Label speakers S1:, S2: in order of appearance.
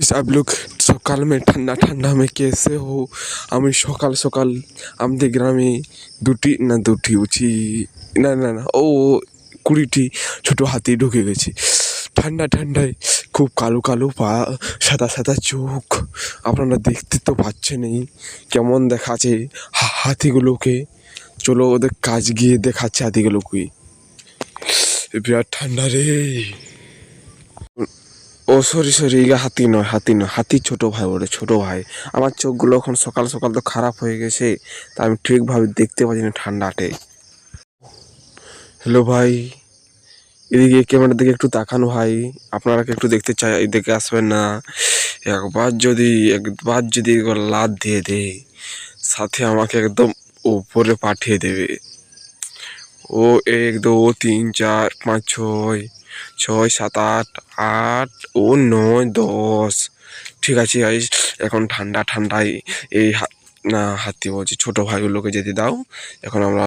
S1: सब लोग সকাল মে ঠান্ডা ঠান্ডা মে কেসে হো আমি সকাল সকাল আমাদের গ্রামে দুটি না দুটি উচি না না না ও কুড়িটি ছোট হাতি ঢুকে গেছে ঠান্ডা ঠান্ডায় খুব কালো কালো পা সাদা সাদা চোখ আপনারা দেখতে তো পাচ্ছেনই কেমন দেখাচ্ছে হা- হাতিগুলোকে চলো ওদের কাজ গিয়ে দেখাচ্ছে হাতিগুলোকে বিরাট ঠান্ডা রে ও, সরি সরি, এগুলো হাতি নয় হাতি নয়, হাতি ছোট ভাই বলে ছোট ভাই। আমার চোখগুলো এখন সকাল সকাল তো খারাপ হয়ে গেছে, তা আমি ঠিকভাবে দেখতে পাচ্ছি না ঠান্ডাতে হ্যালো ভাই, এদিকে ক্যামেরার দিকে একটু তাকানো ভাই আপনারা একটু দেখতে চাই, এদিকে আসবেন না। একবার যদি একবার যদি লাদ দিয়ে দেয়, সাথে আমাকে একদম উপরে পাঠিয়ে দেবে। ও এক, দু, তিন, চার, পাঁচ, ছয় ছয়, সাত, আট আট, ও নয়, দশ। ঠিক আছে গাইস এখন ঠান্ডা, ঠান্ডায় এই না হাতি বলছি। ছোটো ভাইগুলোকে যেতে দাও। এখন আমরা